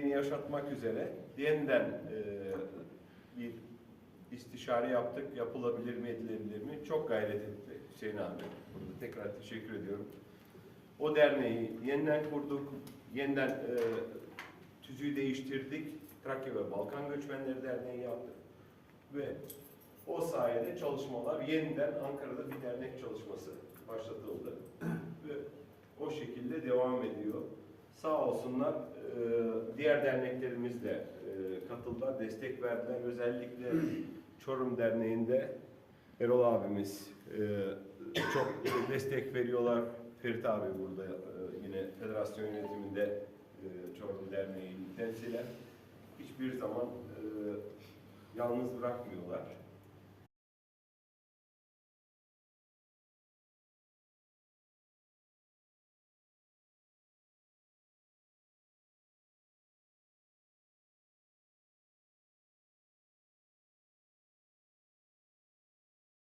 Derneği'ni yaşatmak üzere yeniden e, bir istişare yaptık. Yapılabilir mi, edilebilir mi? Çok gayret etti Hüseyin abi. Burada tekrar teşekkür ediyorum. O derneği yeniden kurduk. Yeniden e, tüzüğü değiştirdik. Trakya ve Balkan Göçmenleri Derneği yaptık. Ve o sayede çalışmalar yeniden Ankara'da bir dernek çalışması başlatıldı. Ve o şekilde devam ediyor. Sağ olsunlar e, diğer derneklerimiz de e, katıldılar, destek verdiler. Özellikle Çorum Derneği'nde Erol abimiz e, çok destek veriyorlar. Ferit abi burada e, yine federasyon yönetiminde e, Çorum Derneği'ni temsilen hiçbir zaman e, yalnız bırakmıyorlar.